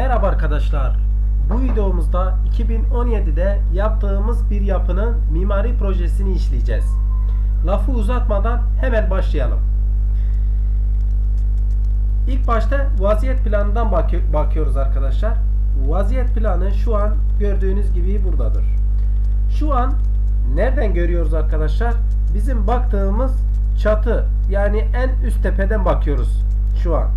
Merhaba arkadaşlar. Bu videomuzda 2017'de yaptığımız bir yapının mimari projesini işleyeceğiz. Lafı uzatmadan hemen başlayalım. İlk başta vaziyet planından bakı- bakıyoruz arkadaşlar. Vaziyet planı şu an gördüğünüz gibi buradadır. Şu an nereden görüyoruz arkadaşlar? Bizim baktığımız çatı yani en üst tepeden bakıyoruz şu an.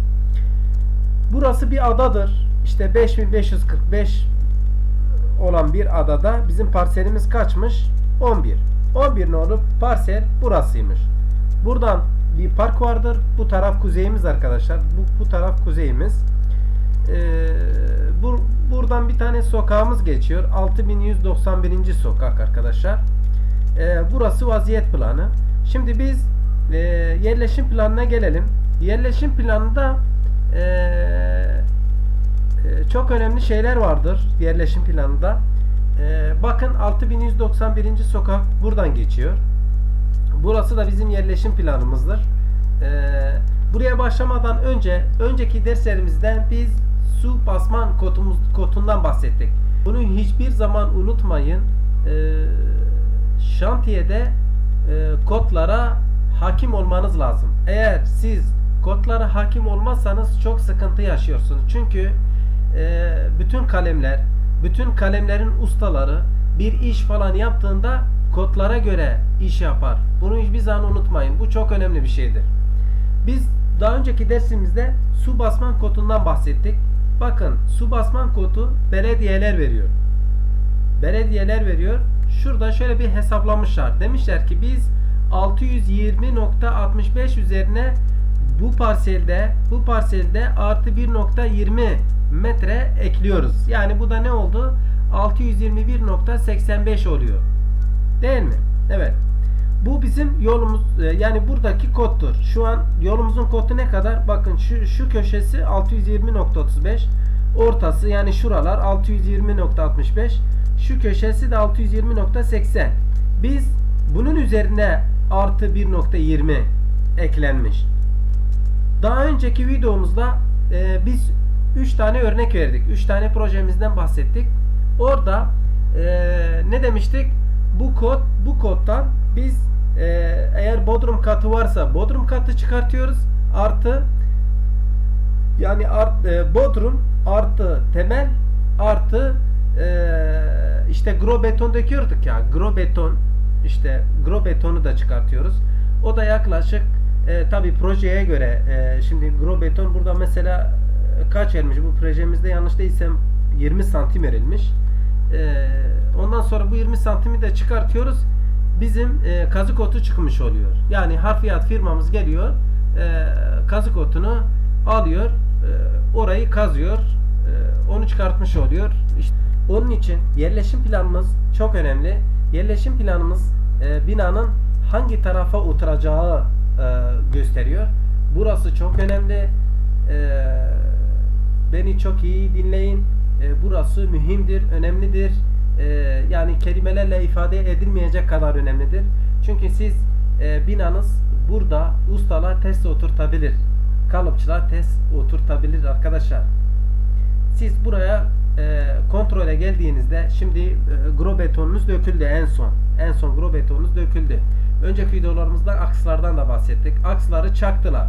Burası bir adadır. İşte 5545 olan bir adada bizim parselimiz kaçmış? 11. 11 nolu parsel burasıymış. Buradan bir park vardır. Bu taraf kuzeyimiz arkadaşlar. Bu, bu taraf kuzeyimiz. Ee, bu, buradan bir tane sokağımız geçiyor. 6191. sokak arkadaşlar. Ee, burası vaziyet planı. Şimdi biz e, yerleşim planına gelelim. Yerleşim planında e, e, çok önemli şeyler vardır yerleşim planında. E, bakın 6191. sokak buradan geçiyor. Burası da bizim yerleşim planımızdır. E, buraya başlamadan önce önceki derslerimizde biz su basman kotumuz, kotundan bahsettik. Bunu hiçbir zaman unutmayın. Şantiyede e, kodlara hakim olmanız lazım. Eğer siz kodlara hakim olmazsanız çok sıkıntı yaşıyorsunuz. Çünkü e, bütün kalemler, bütün kalemlerin ustaları bir iş falan yaptığında kodlara göre iş yapar. Bunu hiçbir zaman unutmayın. Bu çok önemli bir şeydir. Biz daha önceki dersimizde su basman kodundan bahsettik. Bakın su basman kodu belediyeler veriyor. Belediyeler veriyor. Şurada şöyle bir hesaplamışlar. Demişler ki biz 620.65 üzerine bu parselde bu parselde artı 1.20 metre ekliyoruz. Yani bu da ne oldu? 621.85 oluyor. Değil mi? Evet. Bu bizim yolumuz e, yani buradaki koddur. Şu an yolumuzun kodu ne kadar? Bakın şu şu köşesi 620.35. Ortası yani şuralar 620.65. Şu köşesi de 620.80. Biz bunun üzerine artı 1.20 eklenmiş. Daha önceki videomuzda e, biz 3 tane örnek verdik. 3 tane projemizden bahsettik. Orada e, ne demiştik? Bu kod bu koddan biz e, eğer bodrum katı varsa bodrum katı çıkartıyoruz. Artı yani art, e, bodrum artı temel artı e, işte gro beton döküyorduk ya. Gro beton işte gro betonu da çıkartıyoruz. O da yaklaşık e, tabi projeye göre e, şimdi gro beton burada mesela kaç vermiş bu projemizde yanlış değilsem 20 santim verilmiş. E, ondan sonra bu 20 santimi de çıkartıyoruz. Bizim e, kazık otu çıkmış oluyor. Yani harfiyat firmamız geliyor e, kazık otunu alıyor e, orayı kazıyor e, onu çıkartmış oluyor. İşte onun için yerleşim planımız çok önemli. Yerleşim planımız e, binanın hangi tarafa oturacağı gösteriyor. Burası çok önemli. E, beni çok iyi dinleyin. E, burası mühimdir, önemlidir. E, yani kelimelerle ifade edilmeyecek kadar önemlidir. Çünkü siz e, binanız burada ustalar test oturtabilir. Kalıpçılar test oturtabilir arkadaşlar. Siz buraya e, kontrole geldiğinizde şimdi e, gro betonunuz döküldü en son. En son gro betonunuz döküldü. Önceki videolarımızda akslardan da bahsettik. Aksları çaktılar.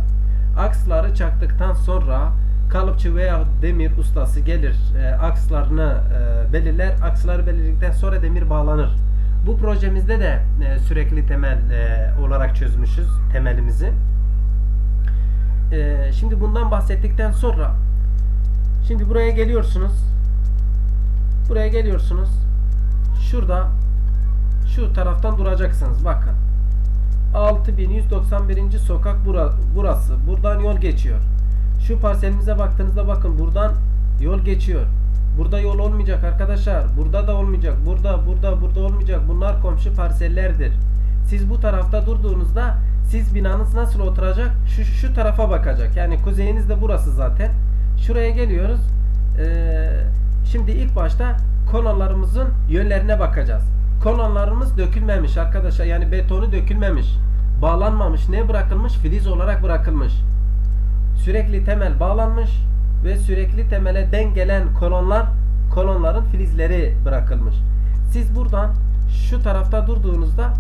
Aksları çaktıktan sonra kalıpçı veya demir ustası gelir e, akslarını e, belirler. Aksları belirledikten sonra demir bağlanır. Bu projemizde de e, sürekli temel e, olarak çözmüşüz temelimizi. E, şimdi bundan bahsettikten sonra Şimdi buraya geliyorsunuz. Buraya geliyorsunuz. Şurada şu taraftan duracaksınız. Bakın. 6191. sokak bura, burası. Buradan yol geçiyor. Şu parselimize baktığınızda bakın buradan yol geçiyor. Burada yol olmayacak arkadaşlar. Burada da olmayacak. Burada, burada, burada olmayacak. Bunlar komşu parsellerdir. Siz bu tarafta durduğunuzda siz binanız nasıl oturacak? Şu, şu tarafa bakacak. Yani kuzeyiniz de burası zaten. Şuraya geliyoruz. Ee, şimdi ilk başta kolonlarımızın yönlerine bakacağız. Kolonlarımız dökülmemiş arkadaşlar. Yani betonu dökülmemiş. Bağlanmamış. Ne bırakılmış? Filiz olarak bırakılmış. Sürekli temel bağlanmış. ve sürekli temele denk gelen kolonlar kolonların filizleri bırakılmış. Siz buradan şu tarafta durduğunuzda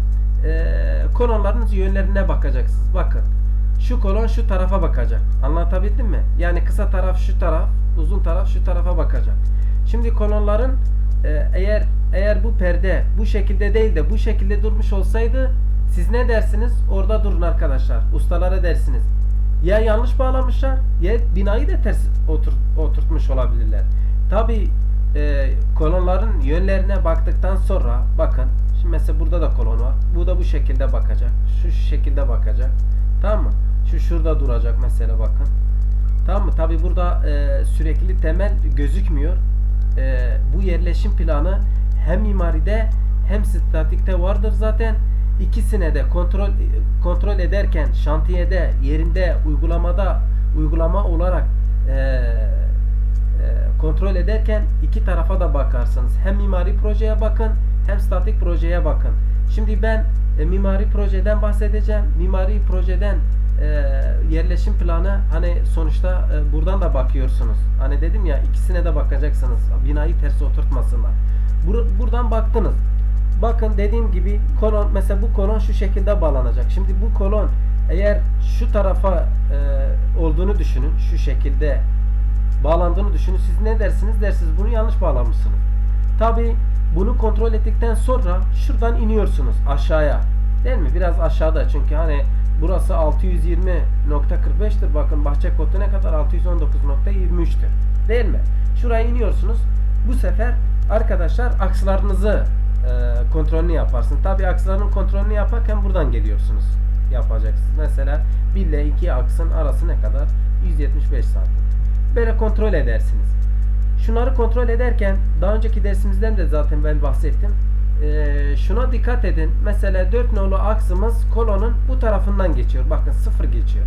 eee kolonların yönlerine bakacaksınız. Bakın. Şu kolon şu tarafa bakacak. Anlatabildim mi? Yani kısa taraf şu taraf, uzun taraf şu tarafa bakacak. Şimdi kolonların e, eğer eğer bu perde bu şekilde değil de bu şekilde durmuş olsaydı siz ne dersiniz? Orada durun arkadaşlar. Ustalara dersiniz. Ya yanlış bağlamışlar ya binayı da ters otur, oturtmuş olabilirler. Tabi kolonların yönlerine baktıktan sonra bakın şimdi mesela burada da kolon var. Bu da bu şekilde bakacak. Şu, şu şekilde bakacak. Tamam mı? Şu şurada duracak mesela bakın. Tamam mı? Tabi burada e, sürekli temel gözükmüyor. E, bu yerleşim planı hem mimaride hem statikte vardır zaten. İkisine de kontrol kontrol ederken şantiyede, yerinde, uygulamada uygulama olarak e, e, kontrol ederken iki tarafa da bakarsınız. Hem mimari projeye bakın hem statik projeye bakın. Şimdi ben e, mimari projeden bahsedeceğim. Mimari projeden e, yerleşim planı hani sonuçta e, buradan da bakıyorsunuz. Hani dedim ya ikisine de bakacaksınız. Binayı ters oturtmasınlar. Bur- buradan baktınız. Bakın dediğim gibi kolon mesela bu kolon şu şekilde bağlanacak. Şimdi bu kolon eğer şu tarafa e, olduğunu düşünün. Şu şekilde bağlandığını düşünün. Siz ne dersiniz? Dersiniz bunu yanlış bağlamışsınız. Tabi bunu kontrol ettikten sonra şuradan iniyorsunuz aşağıya. Değil mi? Biraz aşağıda çünkü hani burası 620.45'tir. Bakın bahçe kodu ne kadar? 619.23'tür. Değil mi? Şuraya iniyorsunuz. Bu sefer arkadaşlar akslarınızı e, kontrolünü yaparsın. Tabi aksların kontrolünü yaparken buradan geliyorsunuz. Yapacaksınız. Mesela 1 ile 2 aksın arası ne kadar? 175 santim. Böyle kontrol edersiniz. Şunları kontrol ederken daha önceki dersimizden de zaten ben bahsettim. Ee, şuna dikkat edin. Mesela 4 nolu aksımız kolonun bu tarafından geçiyor. Bakın 0 geçiyor.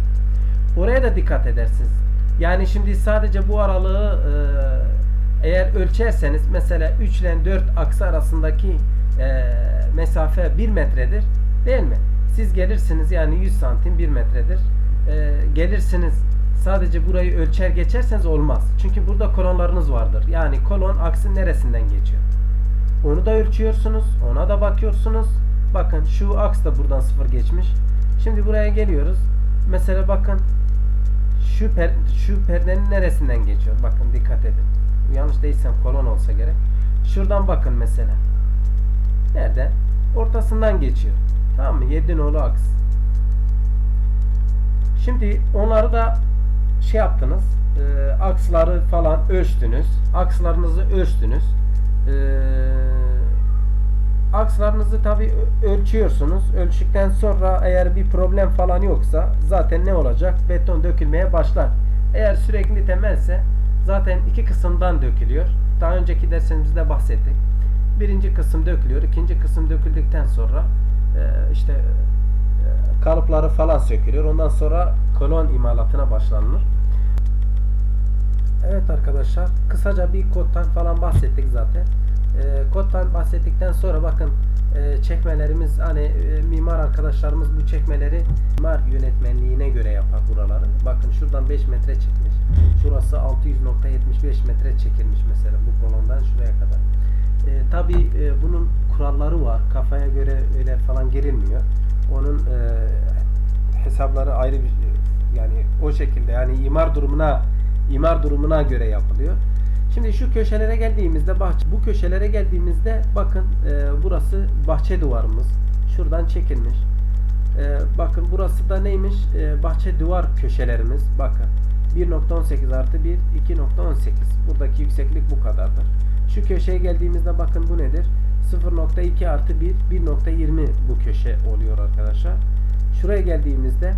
Oraya da dikkat edersiniz. Yani şimdi sadece bu aralığı e, eğer ölçerseniz mesela 3 ile 4 aksı arasındaki e, mesafe 1 metredir. Değil mi? Siz gelirsiniz yani 100 santim 1 metredir. E, gelirsiniz sadece burayı ölçer geçerseniz olmaz. Çünkü burada kolonlarınız vardır. Yani kolon aksın neresinden geçiyor. Onu da ölçüyorsunuz. Ona da bakıyorsunuz. Bakın şu aks da buradan sıfır geçmiş. Şimdi buraya geliyoruz. Mesela bakın şu per, şu perdenin neresinden geçiyor? Bakın dikkat edin. Yanlış değilsem kolon olsa gerek. Şuradan bakın mesela. Nerede? Ortasından geçiyor. Tamam mı? 7 nolu aks. Şimdi onları da şey yaptınız. E, aksları falan ölçtünüz. Akslarınızı ölçtünüz. E, akslarınızı tabi ölçüyorsunuz. Ölçtükten sonra eğer bir problem falan yoksa zaten ne olacak? Beton dökülmeye başlar. Eğer sürekli temelse zaten iki kısımdan dökülüyor. Daha önceki dersimizde bahsettik. Birinci kısım dökülüyor. ikinci kısım döküldükten sonra e, işte e, kalıpları falan sökülüyor. Ondan sonra kolon imalatına başlanılır. Evet arkadaşlar kısaca bir kodtan falan bahsettik zaten. E, kodtan bahsettikten sonra bakın e, çekmelerimiz hani e, mimar arkadaşlarımız bu çekmeleri mimar yönetmenliğine göre yapar buraları. Bakın şuradan 5 metre çekmiş. Şurası 600.75 metre çekilmiş mesela bu kolondan şuraya kadar. E, Tabi e, bunun kuralları var. Kafaya göre öyle falan girilmiyor. Onun e, hesapları ayrı bir yani o şekilde yani imar durumuna imar durumuna göre yapılıyor. Şimdi şu köşelere geldiğimizde bahçe bu köşelere geldiğimizde bakın e, burası bahçe duvarımız. Şuradan çekilmiş. E, bakın burası da neymiş? E, bahçe duvar köşelerimiz. Bakın 1.18 artı 1 2.18 buradaki yükseklik bu kadardır. Şu köşeye geldiğimizde bakın bu nedir? 0.2 artı 1 1.20 bu köşe oluyor arkadaşlar. Şuraya geldiğimizde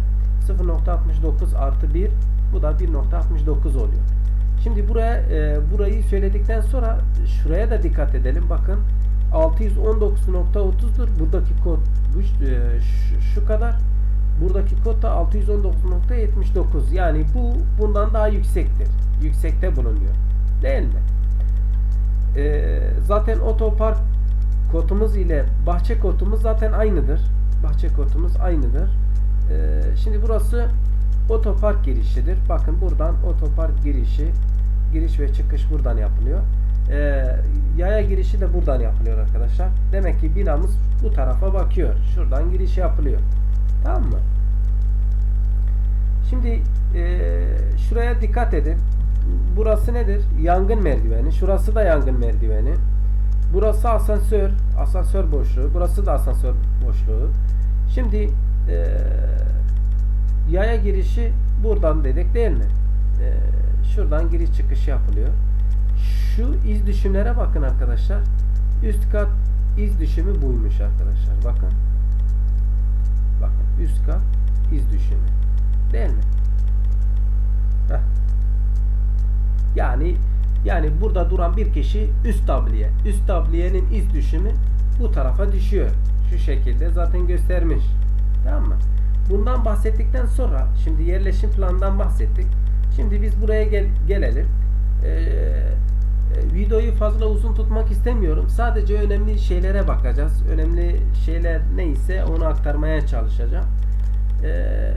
0.69 artı 1 bu da 1.69 oluyor. Şimdi buraya e, burayı söyledikten sonra şuraya da dikkat edelim. Bakın 619.30'dur. Buradaki kod bu, e, şu, şu kadar. Buradaki kod da 619.79. Yani bu bundan daha yüksektir. Yüksekte bulunuyor. Değil mi? E, zaten otopark kodumuz ile bahçe kodumuz zaten aynıdır. Bahçe kodumuz aynıdır. E, şimdi burası otopark girişidir. Bakın buradan otopark girişi giriş ve çıkış buradan yapılıyor. Ee, yaya girişi de buradan yapılıyor arkadaşlar. Demek ki binamız bu tarafa bakıyor. Şuradan giriş yapılıyor. Tamam mı? Şimdi e, şuraya dikkat edin. Burası nedir? Yangın merdiveni. Şurası da yangın merdiveni. Burası asansör. Asansör boşluğu. Burası da asansör boşluğu. Şimdi e, yaya girişi buradan dedik değil mi? E, şuradan giriş çıkış yapılıyor. Şu iz düşümlere bakın arkadaşlar. Üst kat iz düşümü buymuş arkadaşlar. Bakın. Üst kat iz düşümü. Değil mi? Heh. Yani yani burada duran bir kişi üst tabliye. Üst tabliyenin iz düşümü bu tarafa düşüyor. Şu şekilde zaten göstermiş. Tamam mı? Bundan bahsettikten sonra şimdi yerleşim planından bahsettik. Şimdi biz buraya gel gelelim. Ee, videoyu fazla uzun tutmak istemiyorum. Sadece önemli şeylere bakacağız. Önemli şeyler neyse onu aktarmaya çalışacağım. Ee,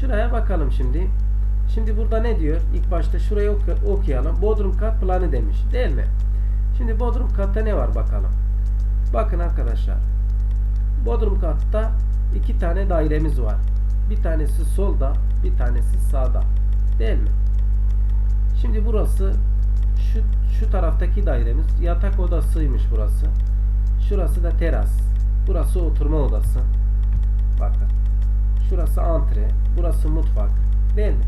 şuraya bakalım şimdi. Şimdi burada ne diyor? İlk başta şurayı oku- okuyalım. Bodrum kat planı demiş. Değil mi? Şimdi Bodrum katta ne var bakalım. Bakın arkadaşlar. Bodrum katta iki tane dairemiz var. Bir tanesi solda, bir tanesi sağda. Değil mi? Şimdi burası şu şu taraftaki dairemiz yatak odasıymış burası. Şurası da teras. Burası oturma odası. Bakın. Şurası antre, burası mutfak. Değil mi?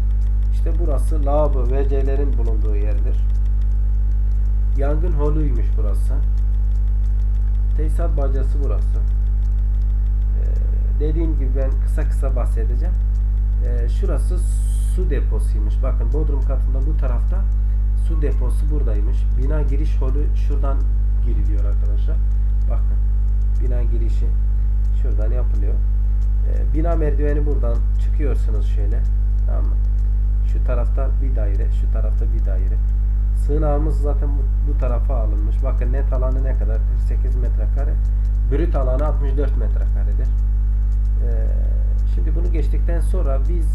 İşte burası lavabo, WC'lerin bulunduğu yerdir. Yangın holuymuş burası. Tesisat bacası burası. Ee, dediğim gibi ben kısa kısa bahsedeceğim. Ee, şurası su deposuymuş. Bakın Bodrum katında bu tarafta su deposu buradaymış. Bina giriş holü şuradan giriliyor arkadaşlar. Bakın bina girişi şuradan yapılıyor. Ee, bina merdiveni buradan çıkıyorsunuz şöyle. Tamam mı? Şu tarafta bir daire, şu tarafta bir daire. Sığınağımız zaten bu, bu tarafa alınmış. Bakın net alanı ne kadar? 48 metrekare. Brüt alanı 64 metrekaredir. Ee, şimdi bunu geçtikten sonra biz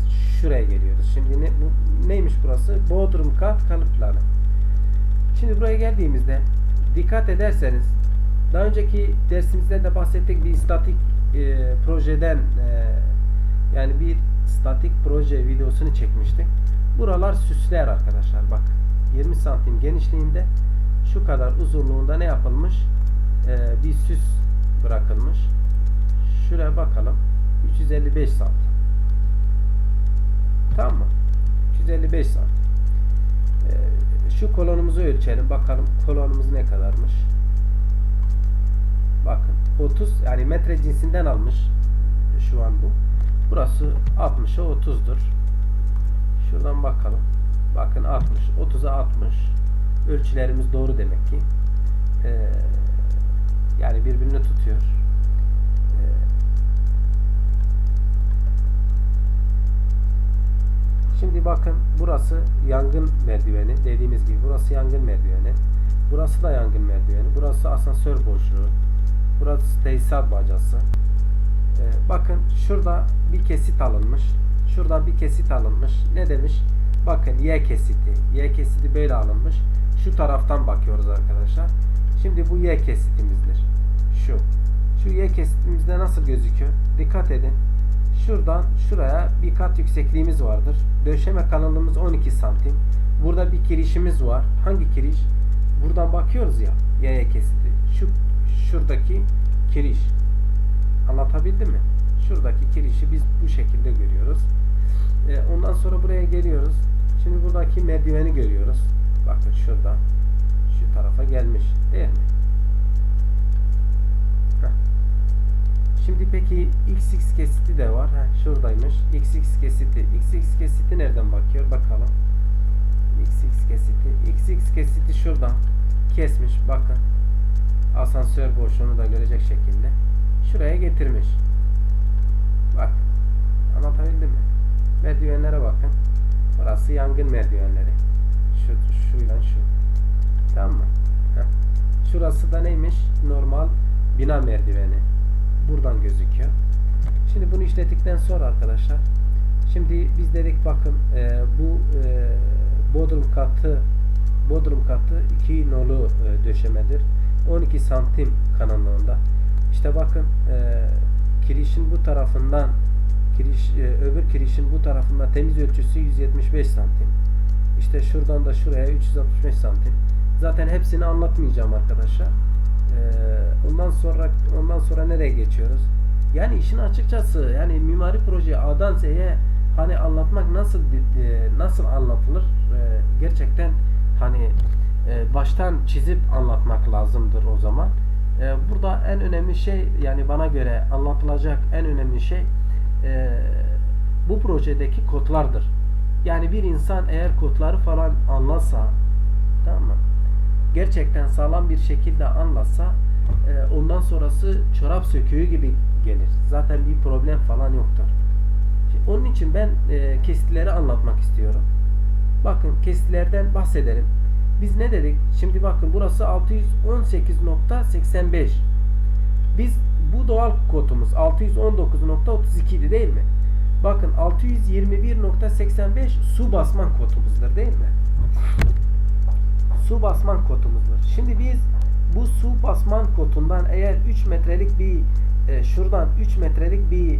şuraya geliyoruz. Şimdi ne, bu, neymiş burası? Bodrum kat kalıp planı. Şimdi buraya geldiğimizde dikkat ederseniz daha önceki dersimizde de bahsettik bir statik e, projeden e, yani bir statik proje videosunu çekmiştik. Buralar süsler arkadaşlar. Bak 20 santim genişliğinde şu kadar uzunluğunda ne yapılmış? Ee, bir süs bırakılmış. Şuraya bakalım. 355 santim. Tamam mı? 355 santim. Ee, şu kolonumuzu ölçelim. Bakalım kolonumuz ne kadarmış. Bakın 30 yani metre cinsinden almış şu an bu. Burası 60'a 30'dur. Şuradan bakalım. Bakın 60. 30'a 60. Ölçülerimiz doğru demek ki. Ee, yani birbirini tutuyor. Şimdi bakın burası yangın merdiveni. Dediğimiz gibi burası yangın merdiveni. Burası da yangın merdiveni. Burası asansör boşluğu. Burası tesisat bacası. Ee, bakın şurada bir kesit alınmış. Şuradan bir kesit alınmış. Ne demiş? Bakın Y kesiti. Y kesiti böyle alınmış. Şu taraftan bakıyoruz arkadaşlar. Şimdi bu Y kesitimizdir. Şu. Şu Y kesitimizde nasıl gözüküyor? Dikkat edin. Şuradan şuraya bir kat yüksekliğimiz vardır. Döşeme kalınlığımız 12 santim. Burada bir kirişimiz var. Hangi kiriş? Buradan bakıyoruz ya. Y kesiti. Şu şuradaki kiriş. Anlatabildim mi? Şuradaki kirişi biz bu şekilde görüyoruz. Ee, ondan sonra buraya geliyoruz. Şimdi buradaki merdiveni görüyoruz. Bakın şurada. Şu tarafa gelmiş. Değil mi? Heh. Şimdi peki XX kesiti de var. Heh, şuradaymış. XX kesiti. XX kesiti nereden bakıyor? Bakalım. XX kesiti. XX kesiti şuradan kesmiş. Bakın. Asansör boşluğunu da görecek şekilde. Şuraya getirmiş. Bak. Anlatabildim mi? Merdivenlere bakın. Burası yangın merdivenleri. Şu, şuyla şu. Tamam mı? Heh. Şurası da neymiş? Normal bina merdiveni. Buradan gözüküyor. Şimdi bunu işlettikten sonra arkadaşlar Şimdi biz dedik bakın e, bu e, bodrum katı bodrum katı 2 nolu e, döşemedir. 12 santim kanallarında. İşte bakın e, kirişin bu tarafından kiriş, e, öbür kirişin bu tarafında temiz ölçüsü 175 santim. İşte şuradan da şuraya 365 santim. Zaten hepsini anlatmayacağım arkadaşlar. E, ondan sonra ondan sonra nereye geçiyoruz? Yani işin açıkçası yani mimari projeyi A'dan Z'ye hani anlatmak nasıl nasıl anlatılır? E, gerçekten hani e, baştan çizip anlatmak lazımdır o zaman. E, burada en önemli şey yani bana göre anlatılacak en önemli şey e, bu projedeki kodlardır. Yani bir insan eğer kodları falan anlasa tamam mı? Gerçekten sağlam bir şekilde anlasa e, ondan sonrası çorap söküğü gibi gelir. Zaten bir problem falan yoktur. Şimdi onun için ben e, kesitleri anlatmak istiyorum. Bakın kesitlerden bahsedelim. Biz ne dedik? Şimdi bakın burası 618.85. Biz bu doğal kodumuz 619.32 değil mi? Bakın 621.85 su basman kodumuzdur değil mi? Su basman kodumuzdur. Şimdi biz bu su basman kodundan eğer 3 metrelik bir e, şuradan 3 metrelik bir e,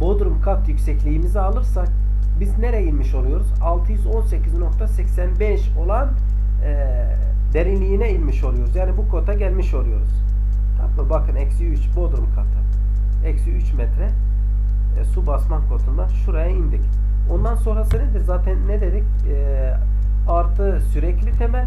bodrum kat yüksekliğimizi alırsak biz nereye inmiş oluyoruz? 618.85 olan e, derinliğine inmiş oluyoruz. Yani bu kota gelmiş oluyoruz. Tamam? Bakın eksi 3 bodrum katı. Eksi 3 metre e, su basman kotundan şuraya indik. Ondan sonrası nedir? Zaten ne dedik? E, artı sürekli temel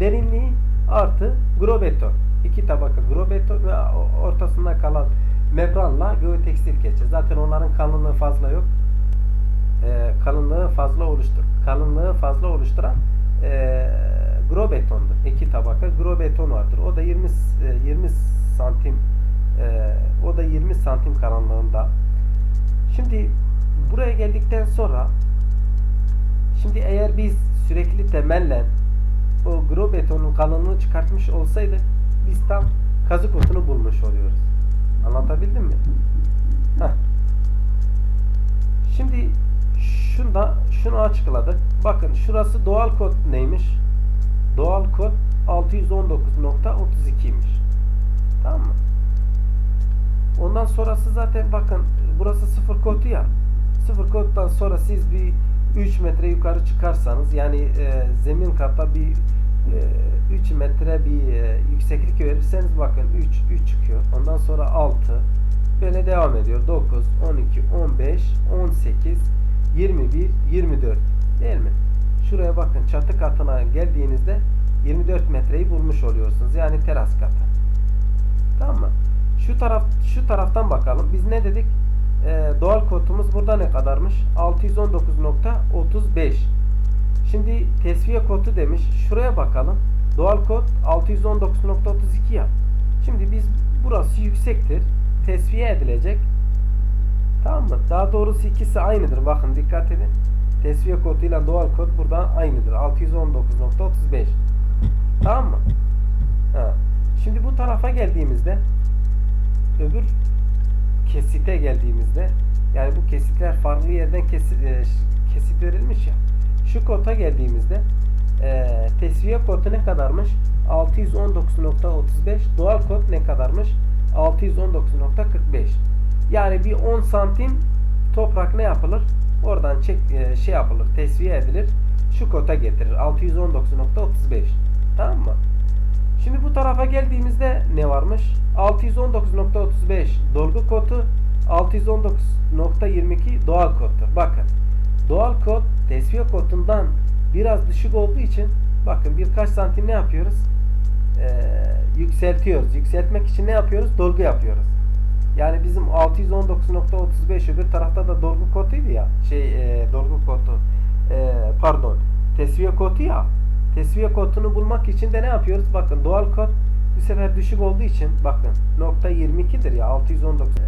derinliği artı grobeton. İki tabaka grobeton ve ortasında kalan membranla geotekstil keçe. Zaten onların kalınlığı fazla yok. E, kalınlığı fazla oluştur. Kalınlığı fazla oluşturan e, grobetondur. İki tabaka grobeton vardır. O da 20 e, 20 santim e, o da 20 santim kalınlığında. Şimdi buraya geldikten sonra şimdi eğer biz sürekli temelle o grobetonun kalınlığını çıkartmış olsaydık biz tam kazık otunu bulmuş oluyoruz. Anlatabildim mi? Heh. Şimdi şunda şunu açıkladık. Bakın şurası doğal kod neymiş? Doğal kod 619.32'ymiş. Tamam mı? Ondan sonrası zaten bakın burası sıfır kodu ya. Sıfır koddan sonra siz bir 3 metre yukarı çıkarsanız yani e, zemin katta bir e, 3 metre bir e, yükseklik verirseniz bakın 3 3 çıkıyor. Ondan sonra 6 böyle devam ediyor. 9, 12, 15, 18, 21, 24 değil mi? Şuraya bakın çatı katına geldiğinizde 24 metreyi bulmuş oluyorsunuz. Yani teras katı. Tamam mı? Şu taraf şu taraftan bakalım. Biz ne dedik? Ee, doğal kodumuz burada ne kadarmış? 619.35. Şimdi tesviye kodu demiş. Şuraya bakalım. Doğal kod 619.32 ya. Şimdi biz burası yüksektir. Tesviye edilecek. Tamam mı? Daha doğrusu ikisi aynıdır. Bakın dikkat edin. Tesviye koduyla doğal kod burada aynıdır. 619.35. Tamam mı? Ha. Şimdi bu tarafa geldiğimizde öbür kesite geldiğimizde yani bu kesitler farklı yerden kesit, e, kesit verilmiş ya. Şu kota geldiğimizde e, tesviye kodu ne kadarmış? 619.35 doğal kod ne kadarmış? 619.45 yani bir 10 santim toprak ne yapılır? Oradan çek, e, şey yapılır, tesviye edilir. Şu kota getirir. 619.35 Tamam mı? Şimdi bu tarafa geldiğimizde ne varmış? 619.35 dolgu kodu 619.22 doğal koddur. Bakın doğal kod tesviye kodundan biraz düşük olduğu için bakın birkaç santim ne yapıyoruz? Ee, yükseltiyoruz. Yükseltmek için ne yapıyoruz? Dolgu yapıyoruz. Yani bizim 619.35 öbür tarafta da dolgu koduydu ya. Şey e, dolgu kodu. E, pardon. Tesviye kodu ya. Tesviye kodunu bulmak için de ne yapıyoruz? Bakın doğal kod bu sefer düşük olduğu için bakın nokta 22'dir ya 619 e,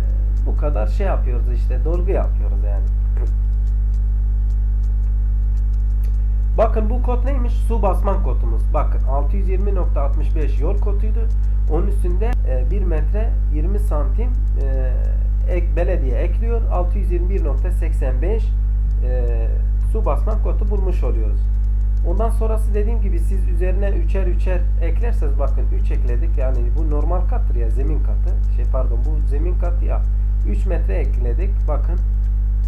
bu kadar şey yapıyoruz işte dolgu yapıyoruz yani. Bakın bu kod neymiş? Su basman kodumuz. Bakın 620.65 yol koduydu. Onun üstünde e, 1 metre 20 santim e, ek, belediye ekliyor. 621.85 e, su basma kodu bulmuş oluyoruz. Ondan sonrası dediğim gibi siz üzerine üçer üçer eklerseniz bakın 3 ekledik. Yani bu normal kattır ya zemin katı. Şey pardon bu zemin katı ya. 3 metre ekledik bakın.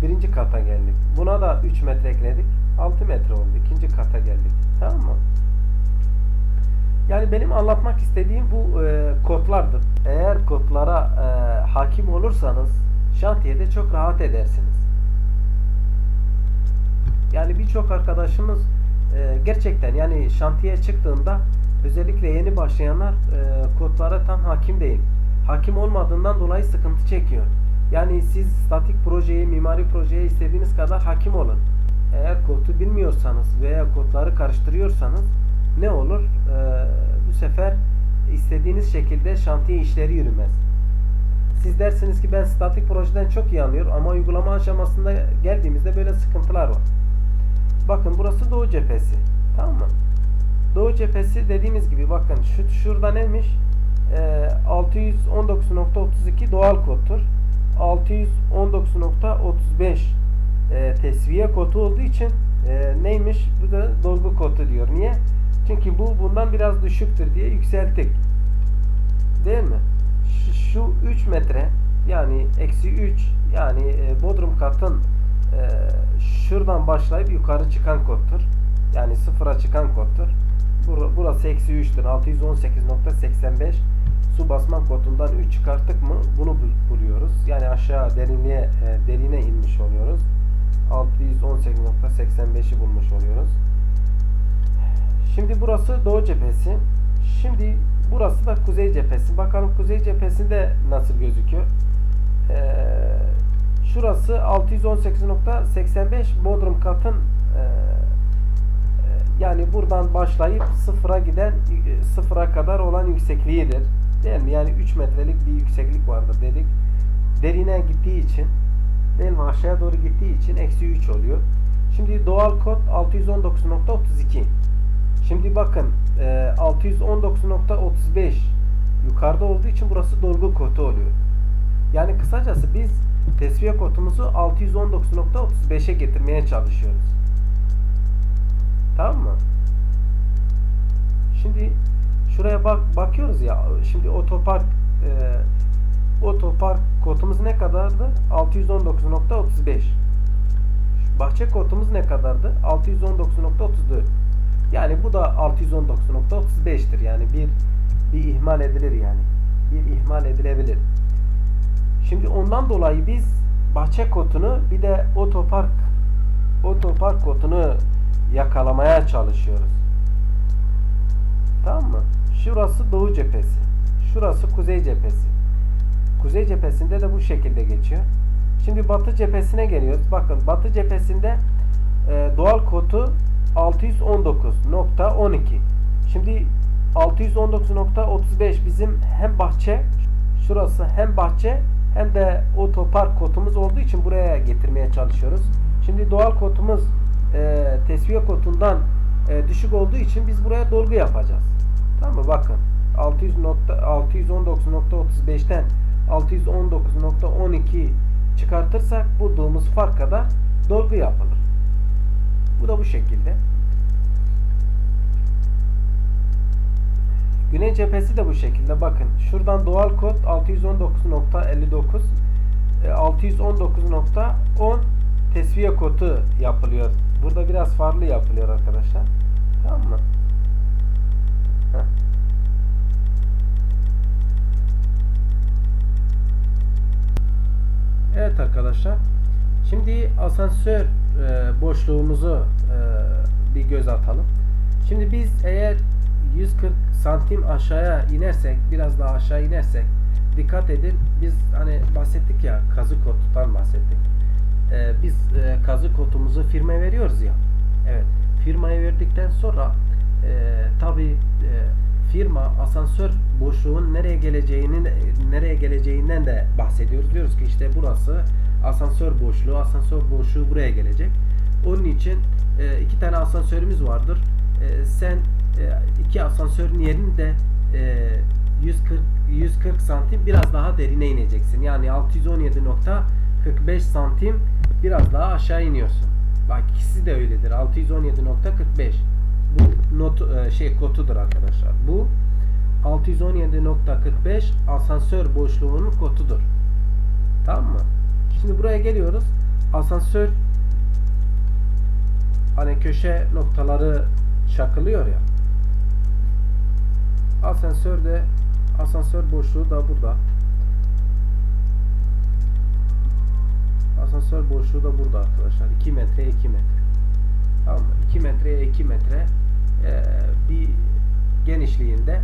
Birinci kata geldik. Buna da 3 metre ekledik 6 metre oldu. İkinci kata geldik. Tamam mı? Yani benim anlatmak istediğim bu e, kodlardır. Eğer kodlara e, hakim olursanız şantiyede çok rahat edersiniz. Yani birçok arkadaşımız e, gerçekten yani şantiye çıktığında özellikle yeni başlayanlar e, kodlara tam hakim değil. Hakim olmadığından dolayı sıkıntı çekiyor. Yani siz statik projeye, mimari projeye istediğiniz kadar hakim olun. Eğer kodu bilmiyorsanız veya kodları karıştırıyorsanız ne olur? Ee, bu sefer istediğiniz şekilde şantiye işleri yürümez. Siz dersiniz ki ben statik projeden çok iyi anlıyorum ama uygulama aşamasında geldiğimizde böyle sıkıntılar var. Bakın burası Doğu cephesi. Tamam mı? Doğu cephesi dediğimiz gibi bakın şu şurada neymiş? Ee, 619.32 doğal kodtur. 619.35 e, tesviye kodu olduğu için e, neymiş? Bu da dolgu kodu diyor. Niye? Çünkü bu bundan biraz düşüktür diye yükselttik. Değil mi? Şu, şu 3 metre yani eksi 3 yani e, bodrum katın e, şuradan başlayıp yukarı çıkan kodtur. Yani sıfıra çıkan kodtur. Bur burası eksi 3'tür. 618.85 su basma kodundan 3 çıkarttık mı bunu bul- buluyoruz. Yani aşağı derinliğe e, derine inmiş oluyoruz. 618.85'i bulmuş oluyoruz. Şimdi burası doğu cephesi. Şimdi burası da kuzey cephesi. Bakalım kuzey cephesinde nasıl gözüküyor. Ee, şurası 618.85 bodrum katın e, e, yani buradan başlayıp sıfıra giden e, sıfıra kadar olan yüksekliğidir. Değil mi? Yani 3 metrelik bir yükseklik vardır dedik. Derine gittiği için değil mi? Aşağıya doğru gittiği için eksi 3 oluyor. Şimdi doğal kod 619.32 Şimdi bakın e, 619.35 yukarıda olduğu için burası dolgu kodu oluyor. Yani kısacası biz tesviye kodumuzu 619.35'e getirmeye çalışıyoruz. Tamam mı? Şimdi şuraya bak bakıyoruz ya. Şimdi otopark e, otopark kodumuz ne kadardı? 619.35 Bahçe kodumuz ne kadardı? 619.34 yani bu da 619.35'tir. Yani bir bir ihmal edilir yani. Bir ihmal edilebilir. Şimdi ondan dolayı biz bahçe kotunu bir de otopark otopark kotunu yakalamaya çalışıyoruz. Tamam mı? Şurası doğu cephesi. Şurası kuzey cephesi. Kuzey cephesinde de bu şekilde geçiyor. Şimdi batı cephesine geliyoruz. Bakın batı cephesinde e, doğal kotu 619.12 Şimdi 619.35 bizim hem bahçe şurası hem bahçe hem de otopark kotumuz olduğu için buraya getirmeye çalışıyoruz. Şimdi doğal kotumuz e, tesviye kotundan e, düşük olduğu için biz buraya dolgu yapacağız. Tamam mı? Bakın 619.35'ten 619.12 çıkartırsak bulduğumuz fark kadar dolgu yapılır. Bu da bu şekilde. Güney cephesi de bu şekilde. Bakın şuradan doğal kod 619.59 619.10 tesviye kodu yapılıyor. Burada biraz farklı yapılıyor arkadaşlar. Tamam mı? Heh. Evet arkadaşlar. Şimdi asansör e, boşluğumuzu e, bir göz atalım. Şimdi biz eğer 140 santim aşağıya inersek, biraz daha aşağı inersek dikkat edin. Biz hani bahsettik ya kazı kotudan bahsettik. E, biz e, kazı kotumuzu firmaya veriyoruz ya. Evet. Firmaya verdikten sonra e, tabi e, firma asansör boşluğun nereye geleceğinin nereye geleceğinden de bahsediyoruz. Diyoruz ki işte burası asansör boşluğu, asansör boşluğu buraya gelecek. Onun için e, iki tane asansörümüz vardır. E, sen iki asansörün yerini de e, 140 140 santim biraz daha derine ineceksin. Yani 617.45 santim biraz daha aşağı iniyorsun. Bak ikisi de öyledir. 617.45 bu not e, şey kotudur arkadaşlar. Bu 617.45 asansör boşluğunun kotudur. Tamam mı? Şimdi buraya geliyoruz. Asansör hani köşe noktaları çakılıyor ya. Asansör de asansör boşluğu da burada. Asansör boşluğu da burada arkadaşlar. 2 metre 2 metre. Tamam mı? 2 metreye 2 metre eee, bir genişliğinde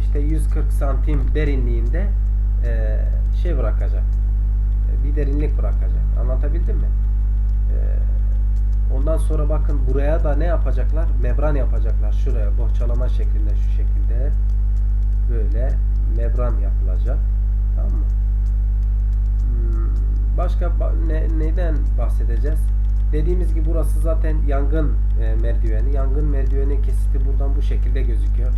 işte 140 santim derinliğinde eee, şey bırakacak. E, Bir derinlik bırakacak. Anlatabildim mi? Eee, ondan sonra bakın buraya da ne yapacaklar? Membran yapacaklar. Şuraya bohçalama şeklinde şu şekilde böyle membran yapılacak. Tamam mı? Hmm, Başka ba- ne, neyden bahsedeceğiz? Dediğimiz gibi burası zaten yangın e, merdiveni. Yangın merdiveni kesiti buradan bu şekilde gözüküyor.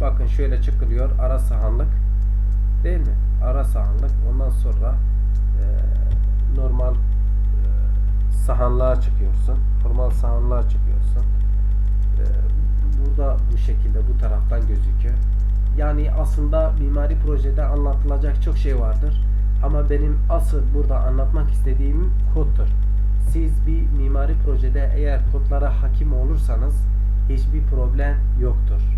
Bakın şöyle çıkılıyor. Ara sahanlık. Değil mi? Ara sahanlık. Ondan sonra e, normal sahanlığa çıkıyorsun. Normal sahanlığa çıkıyorsun. E, burada bu şekilde bu taraftan gözüküyor. Yani aslında mimari projede anlatılacak çok şey vardır. Ama benim asıl burada anlatmak istediğim koddur. Siz bir mimari projede eğer kodlara hakim olursanız hiçbir problem yoktur.